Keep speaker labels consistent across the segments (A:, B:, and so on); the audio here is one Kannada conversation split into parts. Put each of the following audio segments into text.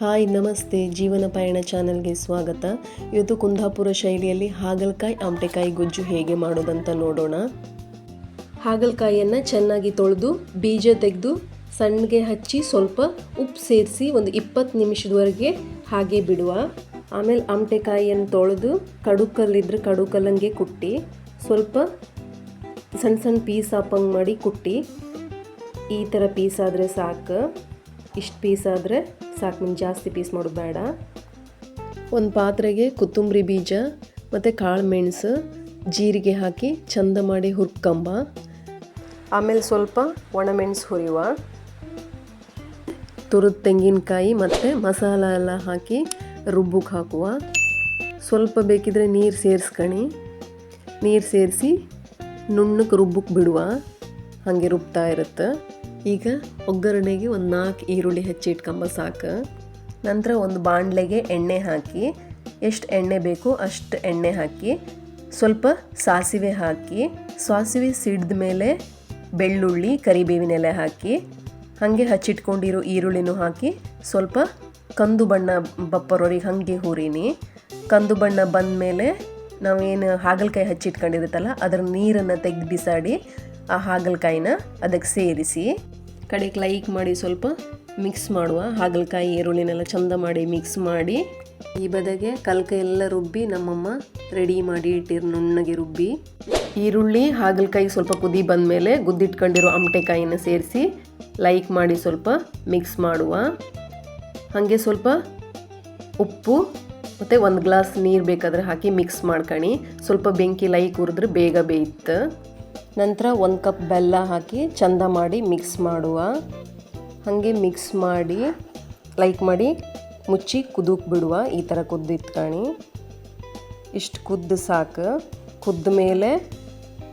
A: ಹಾಯ್, ನಮಸ್ತೆ. ಜೀವನ ಪಯಣ ಚಾನಲ್ಗೆ ಸ್ವಾಗತ. ಇವತ್ತು ಕುಂದಾಪುರ ಶೈಲಿಯಲ್ಲಿ ಹಾಗಲಕಾಯಿ, ಆಮಟೆಕಾಯಿ ಗೊಜ್ಜು ಹೇಗೆ ಮಾಡೋದಂತ ನೋಡೋಣ. ಹಾಗಲಕಾಯಿಯನ್ನು ಚೆನ್ನಾಗಿ ತೊಳೆದು, ಬೀಜ ತೆಗೆದು, ಸಣ್ಣಗೆ ಹಚ್ಚಿ ಸ್ವಲ್ಪ ಉಪ್ಪು ಸೇರಿಸಿ ಒಂದು ಇಪ್ಪತ್ತು ನಿಮಿಷದವರೆಗೆ ಹಾಗೆ ಬಿಡುವ. ಆಮೇಲೆ ಆಮಟೆಕಾಯಿಯನ್ನು ತೊಳೆದು ಕಡುಕಲ್ಲಿದ್ದರೆ ಕಡುಕಲ್ಲಂಗೆ ಕುಟ್ಟಿ, ಸ್ವಲ್ಪ ಸಣ್ಣ ಸಣ್ಣ ಪೀಸ್ ಹಾಪಂಗೆ ಮಾಡಿ ಕುಟ್ಟಿ. ಈ ಥರ ಪೀಸ್ ಆದರೆ ಸಾಕು. ಇಷ್ಟು ಪೀಸ್ ಆದರೆ ಸಾಕು ನಿಮ್ಗೆ ಜಾಸ್ತಿ ಪೀಸ್ ಮಾಡೋದು ಬೇಡ. ಒಂದು ಪಾತ್ರೆಗೆ ಕೊತ್ತಂಬರಿ ಬೀಜ ಮತ್ತು ಕಾಳು ಮೆಣಸು ಜೀರಿಗೆ ಹಾಕಿ ಚಂದ ಮಾಡಿ ಹುರ್ಕಂಬ. ಆಮೇಲೆ ಸ್ವಲ್ಪ ಒಣಮೆಣಸು ಹುರಿಯುವ ತುರಿದ ತೆಂಗಿನಕಾಯಿ ಮತ್ತು ಮಸಾಲ ಎಲ್ಲ ಹಾಕಿ ರುಬ್ಬಕ್ಕೆ ಹಾಕುವ. ಸ್ವಲ್ಪ ಬೇಕಿದ್ರೆ ನೀರು ಸೇರಿಸ್ಕಣಿ. ನೀರು ಸೇರಿಸಿ ನುಣ್ಣಕ್ಕೆ ರುಬ್ಬಕ್ಕೆ ಬಿಡುವ. ಹಾಗೆ ರುಬ್ತಾ ಇರುತ್ತೆ. ಈಗ ಒಗ್ಗರಣೆಗೆ ಒಂದು ನಾಲ್ಕು ಈರುಳ್ಳಿ ಹೆಚ್ಚಿ ಇಟ್ಕೊಂಬ ಸಾಕು. ನಂತರ ಒಂದು ಬಾಣಲೆಗೆ ಎಣ್ಣೆ ಹಾಕಿ, ಎಷ್ಟು ಎಣ್ಣೆ ಬೇಕು ಅಷ್ಟು ಎಣ್ಣೆ ಹಾಕಿ, ಸ್ವಲ್ಪ ಸಾಸಿವೆ ಹಾಕಿ, ಸಾಸಿವೆ ಸಿಡ್ದ ಮೇಲೆ ಬೆಳ್ಳುಳ್ಳಿ, ಕರಿಬೇವಿನ ಎಲೆ ಹಾಕಿ, ಹಾಗೆ ಹಚ್ಚಿಟ್ಕೊಂಡಿರೋ ಈರುಳ್ಳಿನೂ ಹಾಕಿ, ಸ್ವಲ್ಪ ಕಂದು ಬಣ್ಣ ಬಪ್ಪರೋರಿಗೆ ಹಾಗೆ ಹುರಿನಿ. ಕಂದು ಬಣ್ಣ ಬಂದ ಮೇಲೆ ನಾವೇನು ಹಾಗಲಕಾಯಿ ಹಚ್ಚಿಟ್ಕೊಂಡಿರುತ್ತಲ್ಲ, ಅದರ ನೀರನ್ನು ತೆಗೆದು ಬಿಸಾಡಿ ಆ ಹಾಗಲಕಾಯಿನ ಅದಕ್ಕೆ ಸೇರಿಸಿ. ಕಡೆಗೆ ಲೈಕ್ ಮಾಡಿ ಸ್ವಲ್ಪ ಮಿಕ್ಸ್ ಮಾಡುವ. ಹಾಗಲಕಾಯಿ ಈರುಳ್ಳಿನೆಲ್ಲ ಚಂದ ಮಾಡಿ ಮಿಕ್ಸ್ ಮಾಡಿ ಈ ಬದಗೆ ಕಲ್ಕ ಎಲ್ಲ ರುಬ್ಬಿ ನಮ್ಮಮ್ಮ ರೆಡಿ ಮಾಡಿ ಇಟ್ಟಿರು ನುಣ್ಣಗೆ ರುಬ್ಬಿ. ಈರುಳ್ಳಿ, ಹಾಗಲಕಾಯಿ ಸ್ವಲ್ಪ ಕುದಿ ಬಂದಮೇಲೆ ಗುದ್ದಿಟ್ಕೊಂಡಿರೋ ಅಮಟೆಕಾಯಿನ ಸೇರಿಸಿ ಲೈಕ್ ಮಾಡಿ ಸ್ವಲ್ಪ ಮಿಕ್ಸ್ ಮಾಡುವ. ಹಾಗೆ ಸ್ವಲ್ಪ ಉಪ್ಪು ಮತ್ತು ಒಂದು ಗ್ಲಾಸ್ ನೀರು ಬೇಕಾದ್ರೆ ಹಾಕಿ ಮಿಕ್ಸ್ ಮಾಡ್ಕಣಿ. ಸ್ವಲ್ಪ ಬೆಂಕಿ ಲೈಕ್ ಉರಿದ್ರೆ ಬೇಗ ಬೇಯುತ್ತೆ ನಂತರ ಒಂದು ಕಪ್ ಬೆಲ್ಲ ಹಾಕಿ ಚಂದ ಮಾಡಿ ಮಿಕ್ಸ್ ಮಾಡುವ. ಹಾಗೆ ಮಿಕ್ಸ್ ಮಾಡಿ ಲೈಕ್ ಮಾಡಿ ಮುಚ್ಚಿ ಕುದಕ್ಕೆ ಬಿಡುವ ಈ ಥರ ಕುದ್ದಿಟ್ಕಣಿ ಇಷ್ಟು ಕುದ್ದು ಸಾಕು. ಕುದ್ದ ಮೇಲೆ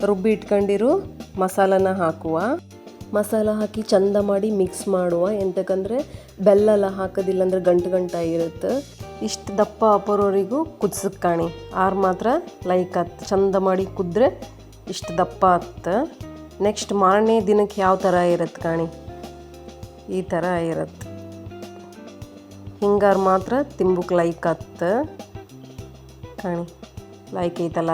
A: ರುಬ್ಬಿ ಇಟ್ಕೊಂಡಿರು, ಮಸಾಲನ ಹಾಕುವ. ಮಸಾಲ ಹಾಕಿ ಚಂದ ಮಾಡಿ ಮಿಕ್ಸ್ ಮಾಡುವ. ಎಂತಕ್ಕಂದರೆ ಬೆಲ್ಲ ಎಲ್ಲ ಹಾಕೋದಿಲ್ಲ ಅಂದರೆ ಗಂಟು ಗಂಟ ಇರುತ್ತೆ ಇಷ್ಟು ದಪ್ಪ ಅಪರೋರಿಗೂ ಕುದ್ಸಕ್ಕೆ ಆರು ಮಾತ್ರ ಲೈಕ್ ಹತ್ತು ಚಂದ ಮಾಡಿ ಕುದ್ರೆ ಇಷ್ಟು ದಪ್ಪ ಆತ. ನೆಕ್ಸ್ಟ್ ಮಾರನೇ ದಿನಕ್ಕೆ ಯಾವ ಥರ ಇರುತ್ತೆ ಕಾಣಿ? ಈ ಥರ ಇರತ್ತೆ ಹಿಂಗಾರು ಮಾತ್ರ ತಿಂಬುಕ್ ಲೈಕ್ ಆತ. ಕಾಣಿ ಲೈಕ್ ಐತಲ್ಲ?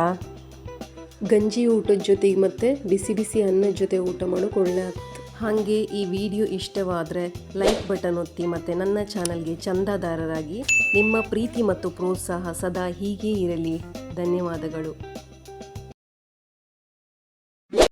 A: ಗಂಜಿ ಊಟದ ಜೊತೆಗೆ ಮತ್ತು ಬಿಸಿ ಬಿಸಿ ಅನ್ನದ ಜೊತೆ ಊಟ ಮಾಡೋಕೆ ಒಳ್ಳೆ ಆಗ್ತದೆ ಹಾಗೆ ಈ ವಿಡಿಯೋ ಇಷ್ಟವಾದರೆ ಲೈಕ್ ಬಟನ್ ಒತ್ತಿ ಮತ್ತು ನನ್ನ ಚಾನಲ್ಗೆ ಚಂದಾದಾರರಾಗಿ ನಿಮ್ಮ ಪ್ರೀತಿ ಮತ್ತು ಪ್ರೋತ್ಸಾಹ ಸದಾ ಹೀಗೇ ಇರಲಿ. ಧನ್ಯವಾದಗಳು.